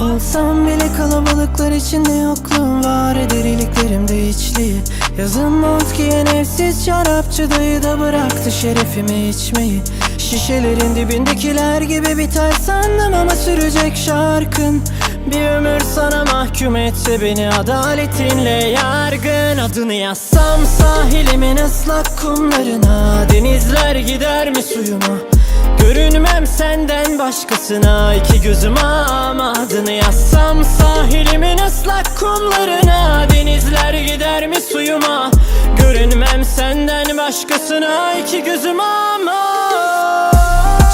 Olsam bile kalabalıklar içinde yokluğum var. Eder iliklerimde içliği Yazın mont giyen evsiz şarapçı da bıraktı şerefimi içmeyi. Şişelerin dibindekiler gibi biter sandım ama sürecek şarkın. Bir ömür sana mahkum etse beni adaletinle yargın. Adını yazsam sahilimin ıslak kumlarına Denizler gider mi suyuma Görünmem senden başkasına iki gözüm ama adını yazsam sahilimin ıslak kumlarına Denizler gider mi suyuma? Görünmem senden başkasına iki gözüm ama.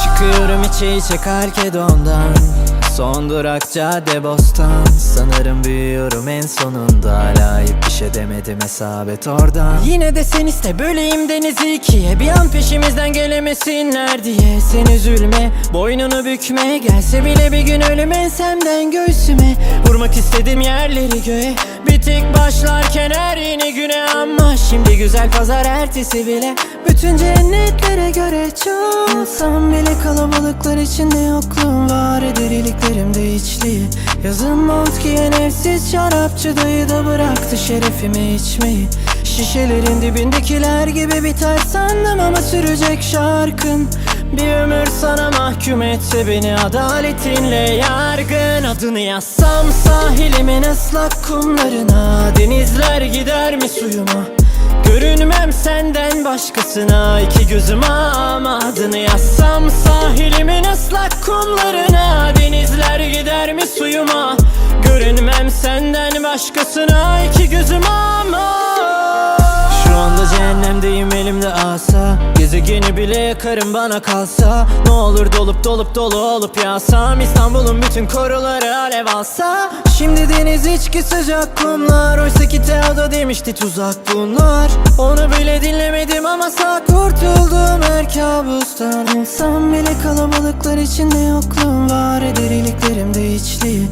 Çıkıyorum içe içe Karkedon'dan Son durak cadde bostan. Sanırım büyüyorum en sonunda. Hala bir şey demedim hesabet oradan. Yine de sen iste böleyim denizi ikiye. Bir an peşimizden gelemesinler diye. Sen üzülme boynunu bükme. Gelse bile bir gün ölüm ensemden göğsüme. Vurmak istedim yerleri göğe. Bir tek başlarken her yeni güne Ama. Şimdi güzel pazar ertesi bile. Bütün cennetlere göre çok. Bile kalabalıklar içinde yokluğum var. Eder iliklerimde içliği Yazın mont giyen evsiz şarapçı dayı da bıraktı şerefimi içmeyi. Şişelerin dibindekiler gibi biter sandım ama sürecek şarkın. Bir ömür sana mahkum etse beni adaletinle yargın. Adını yazsam sahilimin ıslak kumlarına Denizler gider mi suyuma? Görünmem senden başkasına iki gözüm ama suyuma. Görünmem senden başkasına. İki gözüm ama. Şu anda cehennemdeyim elimde asa. Gezegeni bile yakarım bana kalsa. Ne olur dolup dolup dolu olup yağsam İstanbul'un bütün koruları alev alsa. Şimdi deniz içki sıcak kumlar Oysa ki Teodo demişti tuzak bunlar. Onu bile dinlemedim ama sağ her kabustan Olsam bile kalabalıklar içinde yokluğum var. Eder iliklerimde içliği